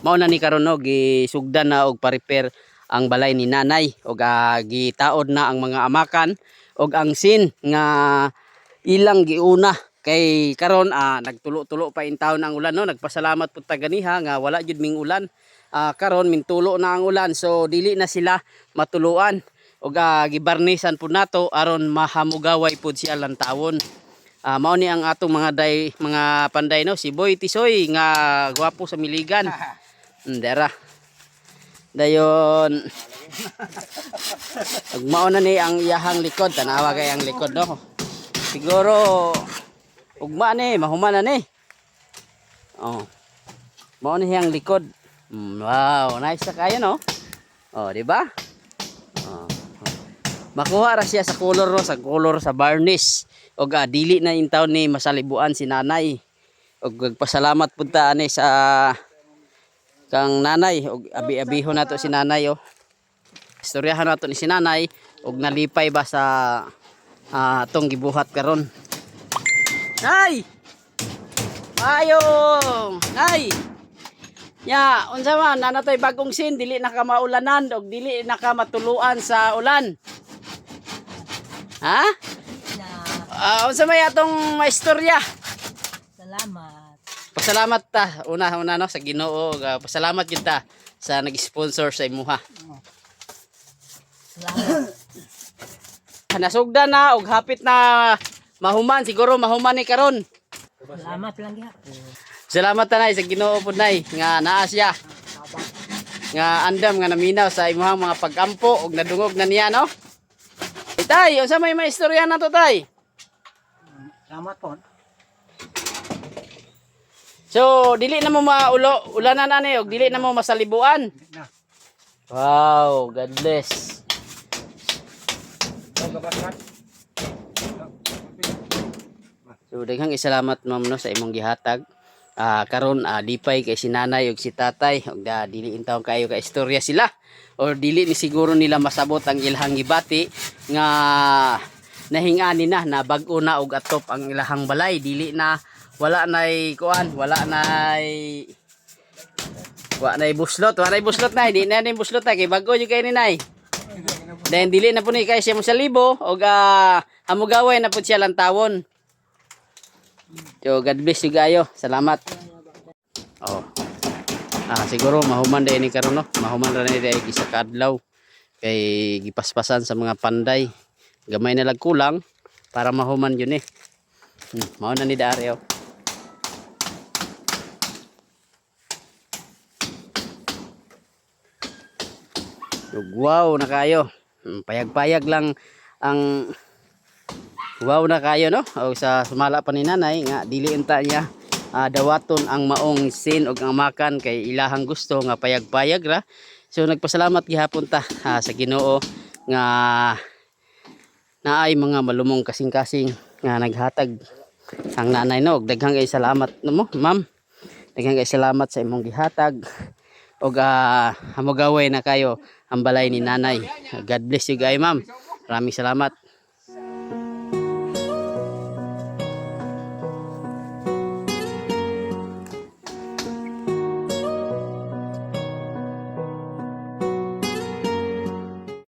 mao na ni karon no? Gisugdan na og pa-repair ang balay ni nanay og ah, gitaod na ang mga amakan og ang sin nga ilang giuna. Kay karon ah, nagtulo-tulo pa in taon ang ulan no? Nagpasalamat pud ta ganiha nga wala jud ming ulan. Ah, karon mintulo na ang ulan. So dili na sila matuluan og ah, gibarnisan pud nato aron mahamugaway pud siya lantawon Ah, mao ni ang atong mga day mga panday no? Si Boy Tisoy nga gwapo sa miligan. Ndera. Dayon. Ug mao na ni ang iyahang likod tanawa kay ang likod no. Siguro ugma ni mahuman na ni. Oh. Mao ni ang likod. Mm, wow, nice na kayo no. Oh, di ba? Oh. Makuha ra siya sa color ro, sa color sa varnish. Og ah, dili na in town ni masalibuan si nanay. Og nagpasalamat pud ta ani sa kang nanay og abi-abiho nato si nanay oh. Istoryahan nato ni si nanay og nalipay ba sa ah, atong gibuhat karon. Nay! Ayong! Nay! Ya, unsa man nanatoy bagong sin dili na ka maulanan og dili na ka matuluan sa ulan. Ha? Ah, unsa may atong maistorya? salamat. Pasalamat ta una una no sa Ginoo ug, ah, pasalamat gyud ta sa nag-sponsor sa imuha. Salamat. Nasugdan na og hapit na mahuman siguro mahuman ni karon. Salamat lang ya. Salamat tanay sa Ginoo pud nay nga naa siya. Nga andam nga naminaw sa imuhang mga pagampo og nadungog na niya no. Itay, unsa may maistorya na to tay? Salamat po. So, dili na mo maulo, ulanan na ni og dili na mo masalibuan. Wow, God bless. So, daghang isalamat ma'am no sa imong gihatag. Ah, karon ah, lipay kay si nanay ug si tatay ug da dili intaw kayo ka istorya sila or dili ni siguro nila masabot ang ilahang gibati nga nahingani na na bag-o na og atop ang ilahang balay. Dili na wala nay kuan wala nay wa nay buslot wa nay buslot nay di na nay buslot nay kay bago jud kay ni nay then dili na po ni kay siya mo sa libo og ah, hamugaway na po siya lang tawon. So God bless you gayo. Salamat. Oh. Ah siguro mahuman dai ni karon no? Mahuman ra ni dai gisa kadlaw. Kay gipaspasan sa mga panday gamay na lag kulang para mahuman yun eh hmm, mao na ni Dario Ug Wow na kayo. Mm, Payag-payag lang ang wow na kayo no. O sa sumala pa ni nanay nga dili unta niya ah, dawaton ang maong sin ug ang makan kay ilahang gusto nga payag-payag ra. So nagpasalamat gihapon ta ah, sa Ginoo nga naay mga malumong kasing-kasing nga naghatag ang nanay no. Daghang kay salamat no mo, ma'am. Daghang kay salamat sa imong gihatag og ah, hamugaway na kayo ang balay ni nanay. God bless you guys, ma'am. Maraming salamat.